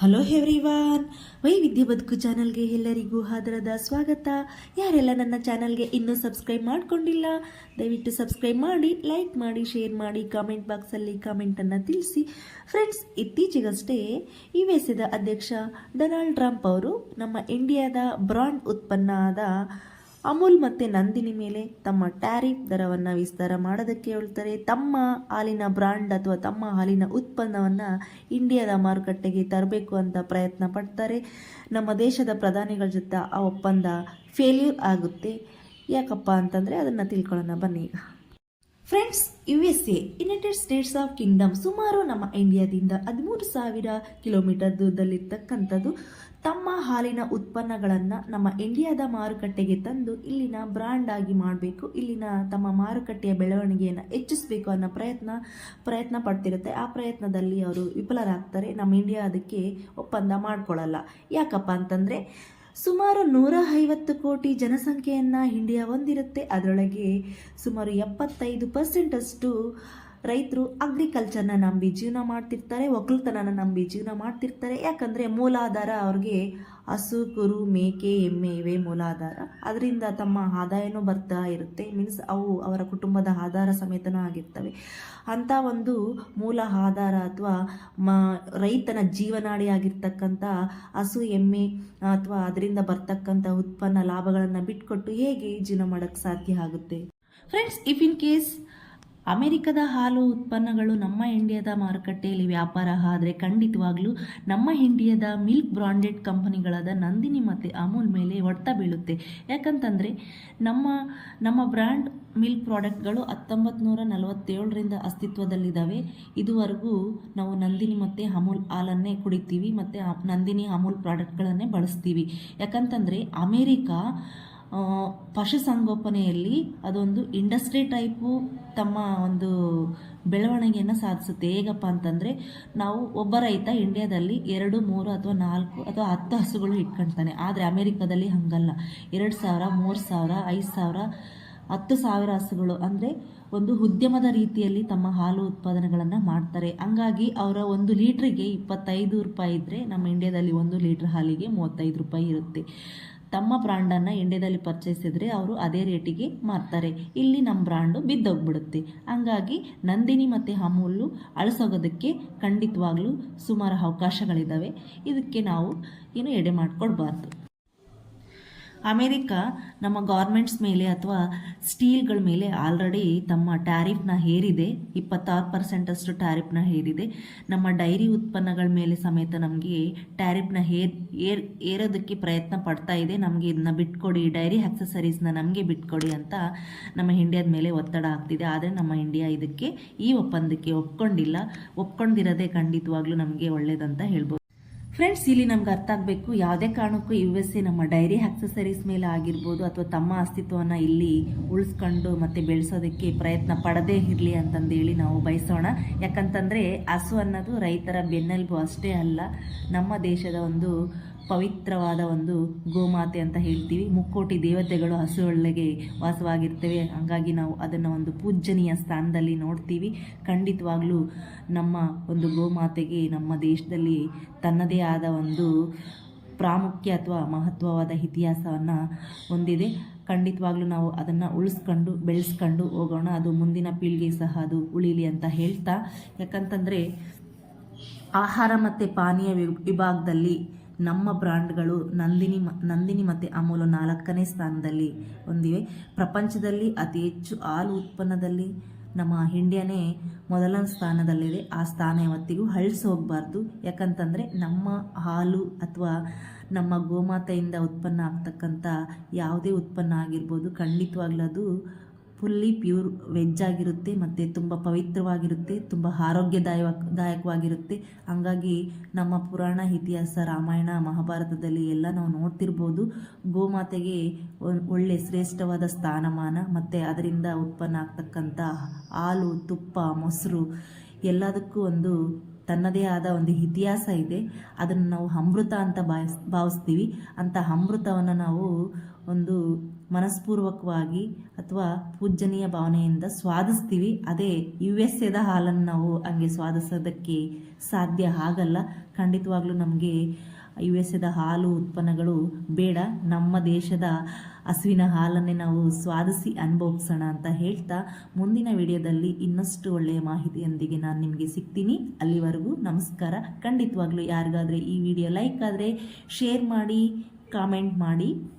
Hello everyone ವೈವಿಧ್ಯ ಬದುಕು ಚಾನಲ್ಗೆ ಎಲ್ಲರಿಗೂ ಆದರದ ಸ್ವಾಗತ. ಯಾರೆಲ್ಲ ನನ್ನ ಚಾನಲ್ಗೆ ಇನ್ನೂ ಸಬ್ಸ್ಕ್ರೈಬ್ ಮಾಡಿಕೊಂಡಿಲ್ಲ, ದಯವಿಟ್ಟು ಸಬ್ಸ್ಕ್ರೈಬ್ ಮಾಡಿ ಲೈಕ್ ಮಾಡಿ ಶೇರ್ ಮಾಡಿ ಕಾಮೆಂಟ್ ಬಾಕ್ಸಲ್ಲಿ ಕಾಮೆಂಟನ್ನು ತಿಳಿಸಿ. ಫ್ರೆಂಡ್ಸ್ ಇತ್ತೀಚೆಗಷ್ಟೇ ಯು ಎಸ್ ಎದ ಅಧ್ಯಕ್ಷ ಡೊನಾಲ್ಡ್ ಟ್ರಂಪ್ ಅವರು ನಮ್ಮ ಇಂಡಿಯಾದ ಬ್ರಾಂಡ್ ಉತ್ಪನ್ನ ಆದ ಅಮೂಲ್ ಮತ್ತು ನಂದಿನಿ ಮೇಲೆ ತಮ್ಮ ಟ್ಯಾರಿಫ್ ದರವನ್ನು ವಿಸ್ತಾರ ಮಾಡೋದಕ್ಕೆ ಹೇಳ್ತಾರೆ. ತಮ್ಮ ಹಾಲಿನ ಬ್ರಾಂಡ್ ಅಥವಾ ತಮ್ಮ ಹಾಲಿನ ಉತ್ಪನ್ನವನ್ನು ಇಂಡಿಯಾದ ಮಾರುಕಟ್ಟೆಗೆ ತರಬೇಕು ಅಂತ ಪ್ರಯತ್ನ ಪಡ್ತಾರೆ. ನಮ್ಮ ದೇಶದ ಪ್ರಧಾನಿಗಳ ಜೊತೆ ಆ ಒಪ್ಪಂದ ಫೇಲ್ಯೂರ್ ಆಗುತ್ತೆ. ಯಾಕಪ್ಪ ಅಂತಂದರೆ ಅದನ್ನು ತಿಳ್ಕೊಳ್ಳೋಣ ಬನ್ನಿ. ಈಗ friends U S A United States of kingdom ಸುಮಾರು ನಮ್ಮ ಇಂಡಿಯಾದಿಂದ ಹದಿಮೂರು ಸಾವಿರ ಕಿಲೋಮೀಟರ್ ದೂರದಲ್ಲಿರ್ತಕ್ಕಂಥದ್ದು, ತಮ್ಮ ಹಾಲಿನ ಉತ್ಪನ್ನಗಳನ್ನು ನಮ್ಮ ಇಂಡಿಯಾದ ಮಾರುಕಟ್ಟೆಗೆ ತಂದು ಇಲ್ಲಿನ ಬ್ರ್ಯಾಂಡ್ ಆಗಿ ಮಾಡಬೇಕು, ಇಲ್ಲಿನ ತಮ್ಮ ಮಾರುಕಟ್ಟೆಯ ಬೆಳವಣಿಗೆಯನ್ನು ಹೆಚ್ಚಿಸಬೇಕು ಅನ್ನೋ ಪ್ರಯತ್ನ ಪ್ರಯತ್ನ ಪಡ್ತಿರುತ್ತೆ. ಆ ಪ್ರಯತ್ನದಲ್ಲಿ ಅವರು ವಿಫಲರಾಗ್ತಾರೆ. ನಮ್ಮ ಇಂಡಿಯಾ ಅದಕ್ಕೆ ಒಪ್ಪಂದ ಮಾಡಿಕೊಳ್ಳಲ್ಲ. ಯಾಕಪ್ಪ ಅಂತಂದರೆ ಸುಮಾರು ನೂರ ಐವತ್ತು ಕೋಟಿ ಜನಸಂಖ್ಯೆಯನ್ನು ಇಂಡಿಯಾ ಹೊಂದಿರುತ್ತೆ. ಅದರೊಳಗೆ ಸುಮಾರು ಎಪ್ಪತ್ತೈದು ಪರ್ಸೆಂಟಷ್ಟು ರೈತರು ಅಗ್ರಿಕಲ್ಚರ್ನ ನಂಬಿ ಜೀವನ ಮಾಡ್ತಿರ್ತಾರೆ, ಒಕ್ಕಲ್ತನನ ನಂಬಿ ಜೀವನ ಮಾಡ್ತಿರ್ತಾರೆ. ಯಾಕಂದರೆ ಮೂಲಾಧಾರ ಅವ್ರಿಗೆ ಹಸು ಕುರು ಮೇಕೆ, ಎಮ್ಮೆ ಇವೆ ಮೂಲಾಧಾರ. ಅದರಿಂದ ತಮ್ಮ ಆದಾಯನೂ ಬರ್ತಾ ಇರುತ್ತೆ. ಮೀನ್ಸ್ ಅವು ಅವರ ಕುಟುಂಬದ ಆಧಾರ ಸಮೇತನೂ ಆಗಿರ್ತವೆ. ಅಂಥ ಒಂದು ಮೂಲ ಆಧಾರ ಅಥವಾ ಮ, ರೈತನ ಜೀವನಾಡಿ ಆಗಿರ್ತಕ್ಕಂಥ ಹಸು, ಎಮ್ಮೆ ಅಥವಾ ಅದರಿಂದ ಬರ್ತಕ್ಕಂಥ ಉತ್ಪನ್ನ ಲಾಭಗಳನ್ನು ಬಿಟ್ಕೊಟ್ಟು ಹೇಗೆ ಜೀವನ ಮಾಡೋಕ್ಕೆ ಸಾಧ್ಯ ಆಗುತ್ತೆ? ಫ್ರೆಂಡ್ಸ್ ಇಫ್ ಇನ್ ಕೇಸ್ ಅಮೆರಿಕದ ಹಾಲು ಉತ್ಪನ್ನಗಳು ನಮ್ಮ ಇಂಡಿಯಾದ ಮಾರುಕಟ್ಟೆಯಲ್ಲಿ ವ್ಯಾಪಾರ. ಆದರೆ ಖಂಡಿತವಾಗ್ಲೂ ನಮ್ಮ ಇಂಡಿಯಾದ ಮಿಲ್ಕ್ ಬ್ರಾಂಡೆಡ್ ಕಂಪನಿಗಳಾದ ನಂದಿನಿ ಮತ್ತು ಅಮೂಲ್ ಮೇಲೆ ಒಡ್ತ ಬೀಳುತ್ತೆ. ಯಾಕಂತಂದರೆ ನಮ್ಮ ನಮ್ಮ ಬ್ರ್ಯಾಂಡ್ ಮಿಲ್ಕ್ ಪ್ರಾಡಕ್ಟ್ಗಳು ಹತ್ತೊಂಬತ್ತು ನೂರ ನಲವತ್ತೇಳರಿಂದ ಅಸ್ತಿತ್ವದಲ್ಲಿದ್ದಾವೆ. ಇದುವರೆಗೂ ನಾವು ನಂದಿನಿ ಮತ್ತು ಅಮೂಲ್ ಹಾಲನ್ನೇ ಕುಡಿತೀವಿ ಮತ್ತು ನಂದಿನಿ ಅಮೂಲ್ ಪ್ರಾಡಕ್ಟ್ಗಳನ್ನೇ ಬಳಸ್ತೀವಿ. ಯಾಕಂತಂದರೆ ಅಮೇರಿಕಾ ಪಶುಸಂಗೋಪನೆಯಲ್ಲಿ ಅದೊಂದು ಇಂಡಸ್ಟ್ರಿ ಟೈಪು ತಮ್ಮ ಒಂದು ಬೆಳವಣಿಗೆಯನ್ನು ಸಾಧಿಸುತ್ತೆ. ಹೇಗಪ್ಪ ಅಂತಂದರೆ, ನಾವು ಒಬ್ಬ ರೈತ ಇಂಡಿಯಾದಲ್ಲಿ ಎರಡು, ಮೂರು ಅಥವಾ ನಾಲ್ಕು ಅಥವಾ ಹತ್ತು ಹಸುಗಳು ಇಟ್ಕೊಳ್ತಾನೆ ಆದರೆ ಅಮೇರಿಕಾದಲ್ಲಿ ಹಾಗಲ್ಲ. ಎರಡು ಸಾವಿರ, ಮೂರು ಸಾವಿರ, ಐದು ಸಾವಿರ, ಹತ್ತು ಸಾವಿರ ಹಸುಗಳು ಅಂದರೆ ಒಂದು ಉದ್ಯಮದ ರೀತಿಯಲ್ಲಿ ತಮ್ಮ ಹಾಲು ಉತ್ಪಾದನೆಗಳನ್ನು ಮಾಡ್ತಾರೆ. ಹಂಗಾಗಿ ಅವರ ಒಂದು ಲೀಟ್ರಿಗೆ ಇಪ್ಪತ್ತೈದು ರೂಪಾಯಿ ಇದ್ದರೆ ನಮ್ಮ ಇಂಡಿಯಾದಲ್ಲಿ ಒಂದು ಲೀಟ್ರ್ ಹಾಲಿಗೆ ಮೂವತ್ತೈದು ರೂಪಾಯಿ ಇರುತ್ತೆ. ತಮ್ಮ ಬ್ರ್ಯಾಂಡನ್ನು ಇಂಡಿಯಾದಲ್ಲಿ ಪರ್ಚೇಸಿದ್ರೆ ಅವರು ಅದೇ ರೇಟಿಗೆ ಮಾರ್ತಾರೆ. ಇಲ್ಲಿ ನಮ್ಮ ಬ್ರ್ಯಾಂಡು ಬಿದ್ದೋಗ್ಬಿಡುತ್ತೆ. ಹಂಗಾಗಿ ನಂದಿನಿ ಮತ್ತು ಅಮೂಲು ಅಳಿಸೋಗೋದಕ್ಕೆ ಖಂಡಿತವಾಗ್ಲೂ ಸುಮಾರು ಅವಕಾಶಗಳಿದ್ದಾವೆ ಇದಕ್ಕೆ ನಾವು ಏನು ಎಡೆ ಮಾಡಿಕೊಡ್ಬಾರ್ದು ಅಮೇರಿಕಾ ನಮ್ಮ ಗೌರ್ಮೆಂಟ್ಸ್ ಮೇಲೆ ಅಥವಾ ಸ್ಟೀಲ್ಗಳ ಮೇಲೆ ಆಲ್ರೆಡಿ ತಮ್ಮ ಟ್ಯಾರಿಫ್ನ ಹೇರಿದೆ, ಇಪ್ಪತ್ತಾರು ಪರ್ಸೆಂಟಷ್ಟು ಟ್ಯಾರಿಫ್ನ ಹೇರಿದೆ. ನಮ್ಮ ಡೈರಿ ಉತ್ಪನ್ನಗಳ ಮೇಲೆ ಸಮೇತ ನಮಗೆ ಟ್ಯಾರಿಫ್ನ ಹೇರ್ ಏರ್ ಏರೋದಕ್ಕೆ ಪ್ರಯತ್ನ ಪಡ್ತಾ ಇದೆ. ನಮಗೆ ಇದನ್ನ ಬಿಟ್ಕೊಡಿ ಡೈರಿ ಆಕ್ಸಸರೀಸ್ನ ನಮಗೆ ಬಿಟ್ಕೊಡಿ ಅಂತ ನಮ್ಮ ಇಂಡಿಯಾದ ಮೇಲೆ ಒತ್ತಡ ಆಗ್ತಿದೆ. ಆದರೆ ನಮ್ಮ ಇಂಡಿಯಾ ಇದಕ್ಕೆ ಈ ಒಪ್ಪಂದಕ್ಕೆ ಒಪ್ಕೊಂಡಿಲ್ಲ. ಒಪ್ಕೊಂಡಿರೋದೇ ಖಂಡಿತವಾಗ್ಲೂ ನಮಗೆ ಒಳ್ಳೇದಂತ ಹೇಳ್ಬೋದು. ಫ್ರೆಂಡ್ಸ್ ಇಲ್ಲಿ ನಮ್ಗೆ ಅರ್ಥ ಆಗಬೇಕು, ಯಾವುದೇ ಕಾರಣಕ್ಕೂ ಯು ಎಸ್ ಎ ನಮ್ಮ ಡೈರಿ ಆಕ್ಸೆಸರೀಸ್ ಮೇಲೆ ಆಗಿರ್ಬೋದು ಅಥವಾ ತಮ್ಮ ಅಸ್ತಿತ್ವವನ್ನು ಇಲ್ಲಿ ಉಳಿಸ್ಕೊಂಡು ಮತ್ತೆ ಬೆಳೆಸೋದಕ್ಕೆ ಪ್ರಯತ್ನ ಪಡದೇ ಇರಲಿ ಅಂತಂದೇಳಿ ನಾವು ಬಯಸೋಣ. ಯಾಕಂತಂದರೆ ಹಸು ಅನ್ನೋದು ರೈತರ ಬೆನ್ನೆಲುಬು ಅಷ್ಟೇ ಅಲ್ಲ, ನಮ್ಮ ದೇಶದ ಒಂದು ಪವಿತ್ರವಾದ ಒಂದು ಗೋಮಾತೆ ಅಂತ ಹೇಳ್ತೀವಿ. ಮುಕ್ಕೋಟಿ ದೇವತೆಗಳು ಹಸುಗಳಿಗೆ ವಾಸವಾಗಿರ್ತವೆ. ಹಾಗಾಗಿ ನಾವು ಅದನ್ನು ಒಂದು ಪೂಜ್ಯನೀಯ ಸ್ಥಾನದಲ್ಲಿ ನೋಡ್ತೀವಿ. ಖಂಡಿತವಾಗ್ಲೂ ನಮ್ಮ ಒಂದು ಗೋಮಾತೆಗೆ ನಮ್ಮ ದೇಶದಲ್ಲಿ ತನ್ನದೇ ಆದ ಒಂದು ಪ್ರಾಮುಖ್ಯ ಅಥವಾ ಮಹತ್ವವಾದ ಇತಿಹಾಸವನ್ನು ಹೊಂದಿದೆ. ಖಂಡಿತವಾಗ್ಲೂ ನಾವು ಅದನ್ನು ಉಳಿಸ್ಕೊಂಡು, ಬೆಳೆಸ್ಕೊಂಡು ಹೋಗೋಣ. ಅದು ಮುಂದಿನ ಪೀಳಿಗೆ ಸಹ ಅದು ಉಳಿಲಿ ಅಂತ ಹೇಳ್ತಾ. ಯಾಕಂತಂದರೆ ಆಹಾರ ಮತ್ತು ಪಾನೀಯ ವಿಭಾಗದಲ್ಲಿ ನಮ್ಮ ಬ್ರ್ಯಾಂಡ್ಗಳು ನಂದಿನಿ ನಂದಿನಿ ಮತ್ತು ಅಮೂಲ್ ನಾಲ್ಕನೇ ಸ್ಥಾನದಲ್ಲಿ ಹೊಂದಿವೆ. ಪ್ರಪಂಚದಲ್ಲಿ ಅತಿ ಹೆಚ್ಚು ಹಾಲು ಉತ್ಪನ್ನದಲ್ಲಿ ನಮ್ಮ ಇಂಡಿಯಾನೇ ಮೊದಲ ಸ್ಥಾನದಲ್ಲಿದೆ. ಆ ಸ್ಥಾನ ಯಾವತ್ತಿಗೂ ಅಳಿಸಿ ಹೋಗಬಾರ್ದು. ಯಾಕಂತಂದರೆ ನಮ್ಮ ಹಾಲು ಅಥವಾ ನಮ್ಮ ಗೋಮಾತೆಯಿಂದ ಉತ್ಪನ್ನ ಆಗ್ತಕ್ಕಂಥ ಯಾವುದೇ ಉತ್ಪನ್ನ ಆಗಿರ್ಬೋದು, ಖಂಡಿತವಾಗ್ಲೂ ಅದು ಫುಲ್ಲಿ ಪ್ಯೂರ್ ವೆಜ್ ಆಗಿರುತ್ತೆ, ಮತ್ತು ತುಂಬ ಪವಿತ್ರವಾಗಿರುತ್ತೆ, ತುಂಬ ಆರೋಗ್ಯದಾಯ ದಾಯಕವಾಗಿರುತ್ತೆ. ಹಂಗಾಗಿ ನಮ್ಮ ಪುರಾಣ ಇತಿಹಾಸ, ರಾಮಾಯಣ, ಮಹಾಭಾರತದಲ್ಲಿ ಎಲ್ಲ ನಾವು ನೋಡ್ತಿರ್ಬೋದು. ಗೋಮಾತೆಗೆ ಒಳ್ಳೆ ಶ್ರೇಷ್ಠವಾದ ಸ್ಥಾನಮಾನ, ಮತ್ತು ಅದರಿಂದ ಉತ್ಪನ್ನ ಆಗ್ತಕ್ಕಂಥ ಹಾಲು, ತುಪ್ಪ, ಮೊಸರು ಎಲ್ಲದಕ್ಕೂ ಒಂದು ತನ್ನದೇ ಆದ ಒಂದು ಇತಿಹಾಸ ಇದೆ. ಅದನ್ನು ನಾವು ಅಮೃತ ಅಂತ ಭಾವಿಸ್ ಭಾವಿಸ್ತೀವಿ. ಅಂಥ ಅಮೃತವನ್ನು ನಾವು ಒಂದು ಮನಸ್ಪೂರ್ವಕವಾಗಿ ಅಥವಾ ಪೂಜ್ಯನೀಯ ಭಾವನೆಯಿಂದ ಸ್ವಾದಿಸ್ತೀವಿ. ಅದೇ ಯು ಎಸ್ ಎದ ಹಾಲನ್ನು ನಾವು ಹಂಗೆ ಸ್ವಾದಿಸೋದಕ್ಕೆ ಸಾಧ್ಯ ಆಗಲ್ಲ. ಖಂಡಿತವಾಗ್ಲೂ ನಮಗೆ ಯು ಎಸ್ ಎದ ಹಾಲು ಉತ್ಪನ್ನಗಳು ಬೇಡ. ನಮ್ಮ ದೇಶದ ಹಸುವಿನ ಹಾಲನ್ನೇ ನಾವು ಸ್ವಾದಿಸಿ ಅನುಭವಿಸೋಣ ಅಂತ ಹೇಳ್ತಾ ಮುಂದಿನ ವಿಡಿಯೋದಲ್ಲಿ ಇನ್ನಷ್ಟು ಒಳ್ಳೆಯ ಮಾಹಿತಿಯೊಂದಿಗೆ ನಾನು ನಿಮಗೆ ಸಿಗ್ತೀನಿ. ಅಲ್ಲಿವರೆಗೂ ನಮಸ್ಕಾರ. ಖಂಡಿತವಾಗ್ಲೂ ಯಾರಿಗಾದರೆ ಈ ವಿಡಿಯೋ ಲೈಕ್ ಆದರೆ ಶೇರ್ ಮಾಡಿ, ಕಾಮೆಂಟ್ ಮಾಡಿ.